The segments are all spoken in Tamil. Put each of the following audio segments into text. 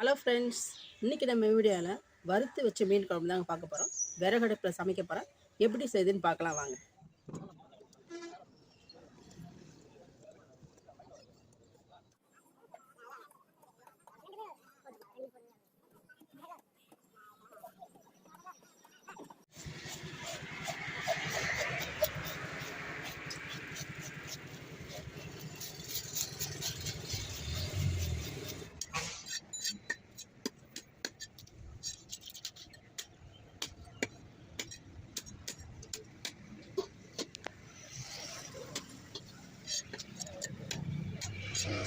ஹலோ ஃப்ரெண்ட்ஸ் இன்றைக்கி நம்ம வீடியோவில் வறுத்து வச்ச மீன் குழம்பு தாங்க பார்க்க போகிறோம் விறகடுப்பில் சமைக்க போகிறோம் எப்படி செய்யுதுன்னு பார்க்கலாம் வாங்க.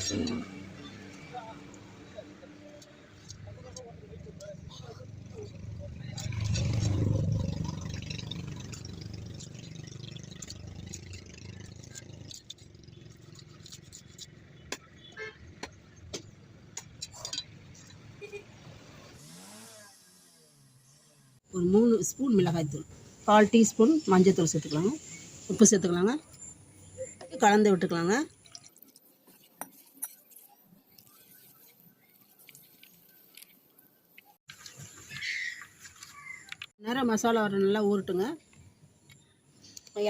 ஒரு மூணு ஸ்பூன் மிளகாய்த்தூள் கால் டீஸ்பூன் மஞ்சள்தூள் சேர்த்துக்கலாங்க. உப்பு சேர்த்துக்கலாங்க. கலந்து விட்டுக்கலாங்க. நேரம் மசாலா வர நல்லா ஊறட்டுங்க.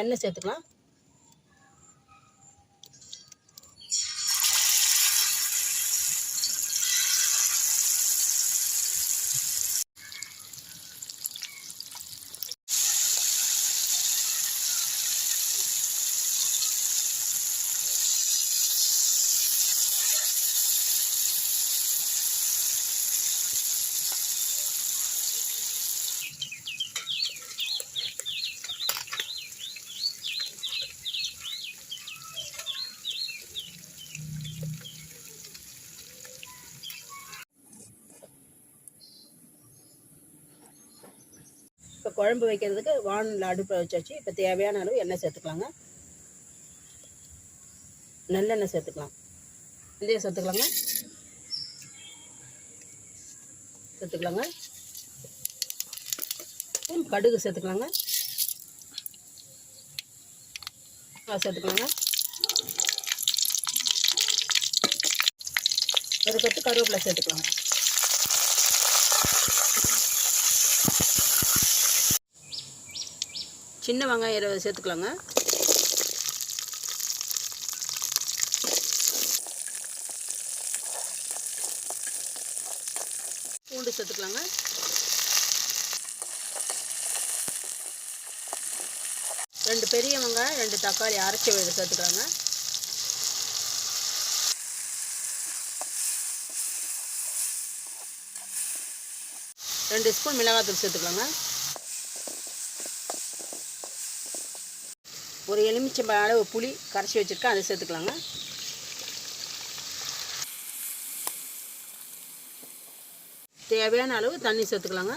எண்ணெய் சேர்த்துக்கலாம். குழம்பு வைக்கிறதுக்கு வானில் அடுப்பை வச்சாச்சு. இப்போ தேவையான அளவு எண்ணெய் சேர்த்துக்கலாங்க. நல்லெண்ணெய் சேர்த்துக்கலாம். வெந்தயம் சேர்த்துக்கலாங்க. சேர்த்துக்கலாங்க. கடுகு சேர்த்துக்கலாங்க. ஆ, சேர்த்துக்கலாங்க. ஒரு கொத்து கருவேப்பிலை சேர்த்துக்கலாங்க. சின்ன வெங்காயம் இருபது சேர்த்துக்கலாங்க. பூண்டு சேர்த்துக்கலாங்க. ரெண்டு பெரிய வெங்காயம் ரெண்டு தக்காளி அரைச்சி விழுது சேர்த்துக்கலாங்க. ரெண்டு ஸ்பூன் மிளகாத்தூள் சேர்த்துக்கலாங்க. ஒரு எலுமிச்சம்பழ அளவு புளி கரைச்சி வச்சுருக்கேன் அதை சேர்த்துக்கலாங்க. தேவையான அளவு தண்ணி சேர்த்துக்கலாங்க.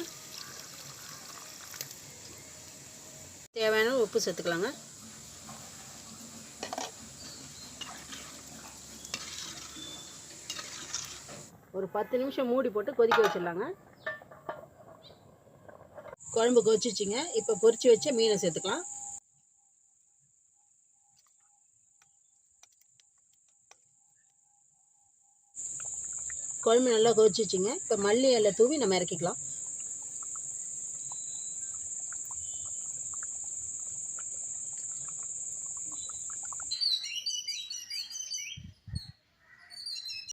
தேவையான அளவு உப்பு சேர்த்துக்கலாங்க. ஒரு பத்து நிமிஷம் மூடி போட்டு கொதிக்க வச்சிடலாங்க. குழம்பு கொதிச்சிச்சிங்க இப்போ பொரிச்சு வச்ச மீனை சேர்த்துக்கலாம். குழம்பு நல்லா கொதிச்சிச்சிங்க. இப்போ மல்லி இலை தூவி நம்ம இறக்கிக்கலாம்.